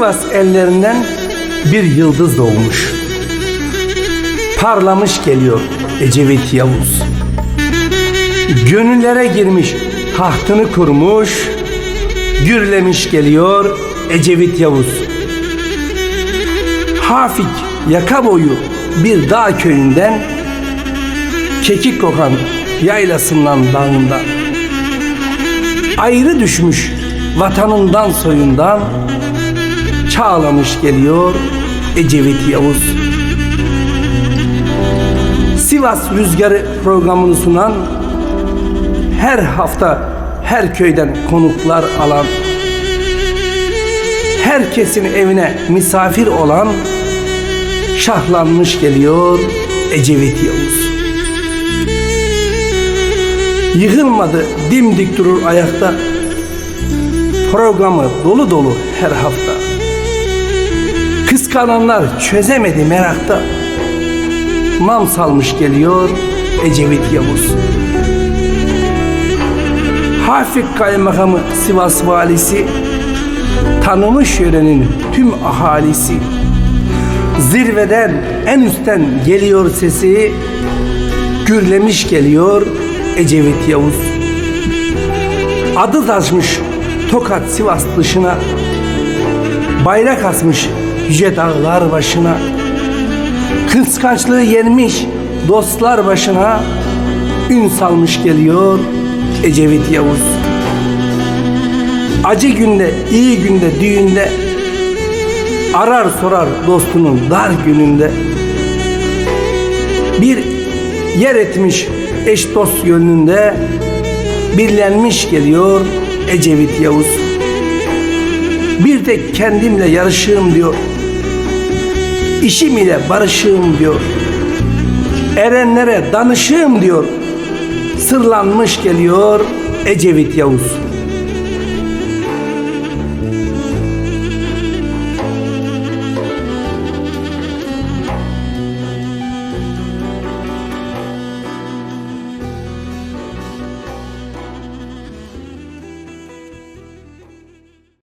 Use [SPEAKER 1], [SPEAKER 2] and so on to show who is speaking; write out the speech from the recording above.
[SPEAKER 1] Sivas ellerinden bir yıldız doğmuş. Parlamış geliyor Ecevit Yavuz. Gönüllere girmiş, tahtını kurmuş, gürlemiş geliyor Ecevit Yavuz. Hafik yaka boyu bir dağ köyünden, kekik kokan yaylasından dağından, ayrı düşmüş vatanından soyundan, çağlamış geliyor Ecevit Yavuz. Sivas Rüzgarı programını sunan, her hafta her köyden konuklar alan, herkesin evine misafir olan, şahlanmış geliyor Ecevit Yavuz. Yıkılmadı dimdik durur ayakta, programı dolu dolu her hafta. Kıskananlar çözemedi merakta, nam salmış geliyor Ecevit Yavuz. Hafik Kaymakamı Sivas Valisi tanımış yörenin tüm ahalisi. Zirveden en üstten geliyor sesi gürlemiş geliyor Ecevit Yavuz. Adı taşmış Tokat Sivas dışına bayrak asmış yüce dağlar başına kıskançlığı yenmiş dostlar başına ün salmış geliyor Ecevit Yavuz. Acı günde, iyi günde, düğünde arar sorar dostunun dar gününde. Bir yer etmiş eş dost gönlünde birlenmiş geliyor Ecevit Yavuz. Bir tek kendimle yarışığım diyor. İşim ile barışığım diyor. Erenlere danışığım diyor. Sırlanmış geliyor Ecevit Yavuz.